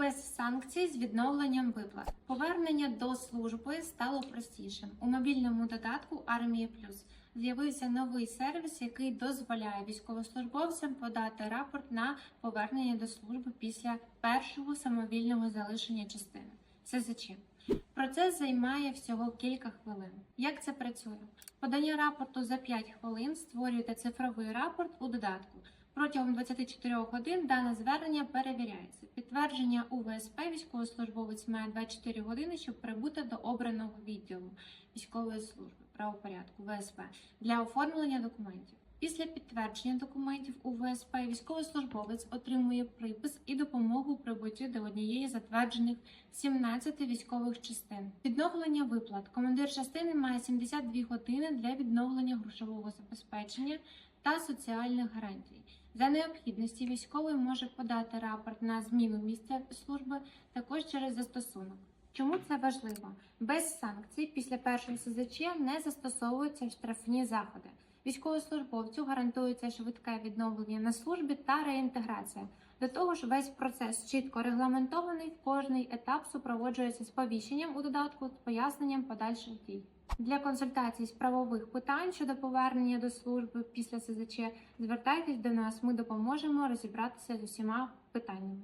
без санкцій з відновленням виплат. Повернення до служби стало простішим. У мобільному додатку Армія Плюс з'явився новий сервіс, який дозволяє військовослужбовцям подати рапорт на повернення до служби після першого самовільного залишення частини. СЗЧ. Процес займає всього кілька хвилин. Як це працює? Подання рапорту за 5 хвилин створюєте цифровий рапорт у додатку. Протягом 24 годин дане звернення перевіряється. Підтвердження у ВСП військовослужбовець має 24 години, щоб прибути до обраного відділу військової служби правопорядку ВСП для оформлення документів. Після підтвердження документів у ВСП військовослужбовець отримує припис і допомогу у прибутті до однієї затверджених 17 військових частин. Відновлення виплат. Командир частини має 72 години для відновлення грошового забезпечення та соціальних гарантій. За необхідності військовий може подати рапорт на зміну місця служби також через застосунок. Чому це важливо? Без санкцій після першого СЗЧ не застосовуються штрафні заходи. Військовослужбовцю гарантується швидке відновлення на службі та реінтеграція. До того ж, весь процес чітко регламентований, кожний етап супроводжується сповіщенням у додатку з поясненням подальших дій. Для консультацій з правових питань щодо повернення до служби після СЗЧ звертайтесь до нас. Ми допоможемо розібратися з усіма питаннями.